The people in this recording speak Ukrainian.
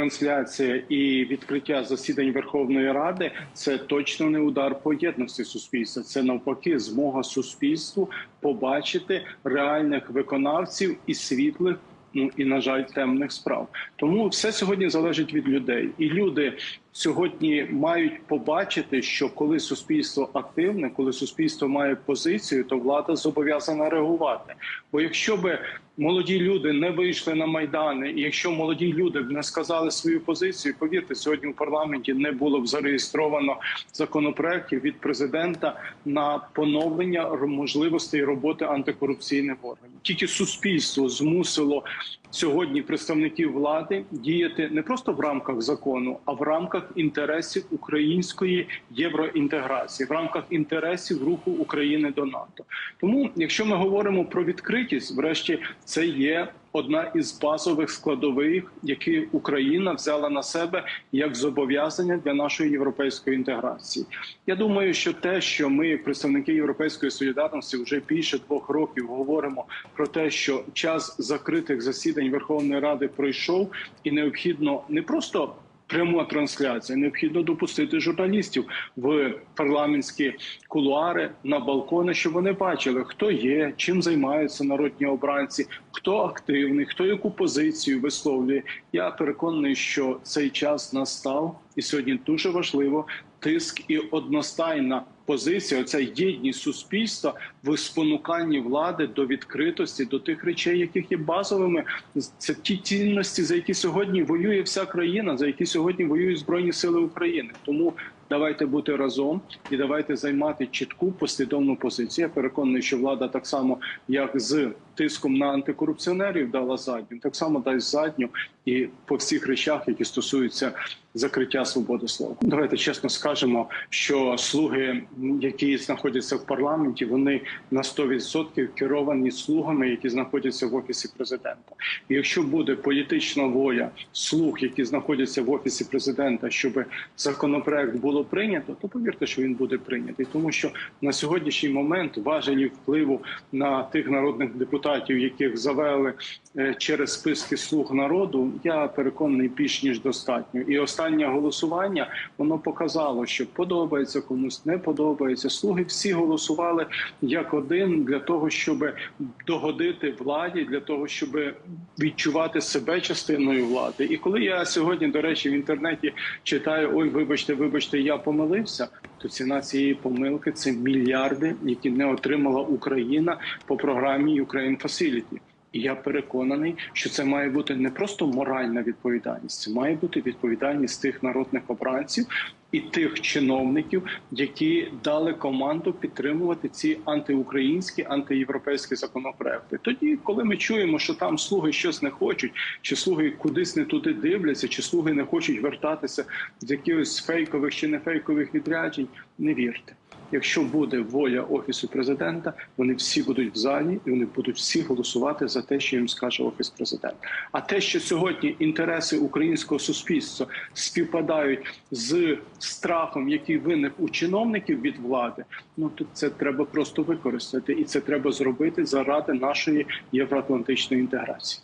Трансляція і відкриття засідань Верховної Ради це точно не удар по єдності суспільства. Це навпаки змога суспільству побачити реальних виконавців і світлих. Ну і на жаль, темних справ. Тому все сьогодні залежить від людей, і люди сьогодні мають побачити, що коли суспільство активне, коли суспільство має позицію, то влада зобов'язана реагувати. Бо якщо би молоді люди не вийшли на майдани, і якщо молоді люди б не сказали свою позицію, повірте, сьогодні в парламенті не було б зареєстровано законопроєктів від президента на поновлення можливостей роботи антикорупційних органів. Тільки суспільство змусило сьогодні представників влади діяти не просто в рамках закону, а в рамках інтересів української євроінтеграції, в рамках інтересів руху України до НАТО. Тому, якщо ми говоримо про відкритість, врешті це є. Одна із базових складових, які Україна взяла на себе як зобов'язання для нашої європейської інтеграції. Я думаю, що те, що ми, представники європейської солідарності, вже більше двох років говоримо про те, що час закритих засідань Верховної Ради пройшов, і необхідно не просто пряма трансляція. Необхідно допустити журналістів в парламентські кулуари на балкони, щоб вони бачили, хто є, чим займаються народні обранці, хто активний, хто яку позицію висловлює. Я переконаний, що цей час настав, і сьогодні дуже важливо тиск і одностайна позиція, оця єдність суспільства в спонуканні влади до відкритості, до тих речей, яких є базовими. Це ті цінності, за які сьогодні воює вся країна, за які сьогодні воюють збройні сили України. Тому давайте бути разом і давайте займати чітку послідовну позицію. Я переконаний, що влада так само, як з тиском на антикорупціонерів, дала задню, так само дасть задню і по всіх речах, які стосуються закриття свободи слова. Давайте чесно скажемо, що слуги, які знаходяться в парламенті, вони на 100% керовані слугами, які знаходяться в офісі президента. І якщо буде політична воля слуг, які знаходяться в офісі президента, щоб законопроект було прийнято, то повірте, що він буде прийнятий, тому що на сьогоднішній момент важелі впливу на тих народних депутатів, яких завели е, через списки слуг народу, я переконаний більш ніж достатньо. І останнє голосування воно показало, що подобається комусь, не подобається. Слуги всі голосували як один для того, щоб догодити владі, для того, щоб відчувати себе частиною влади. І коли я сьогодні, до речі, в інтернеті читаю: ой, вибачте, вибачте, я помилився. То ціна цієї помилки це мільярди, які не отримала Україна по програмі Ukraine Facility. Я переконаний, що це має бути не просто моральна відповідальність, це має бути відповідальність тих народних обранців і тих чиновників, які дали команду підтримувати ці антиукраїнські антиєвропейські законопроекти. Тоді, коли ми чуємо, що там слуги щось не хочуть, чи слуги кудись не туди дивляться, чи слуги не хочуть вертатися з якихось фейкових чи не фейкових відряджень, не вірте. Якщо буде воля офісу президента, вони всі будуть в залі і вони будуть всі голосувати за те, що їм скаже офіс президента. А те, що сьогодні інтереси українського суспільства співпадають з страхом, який виник у чиновників від влади, ну то це треба просто використати, і це треба зробити заради нашої євроатлантичної інтеграції.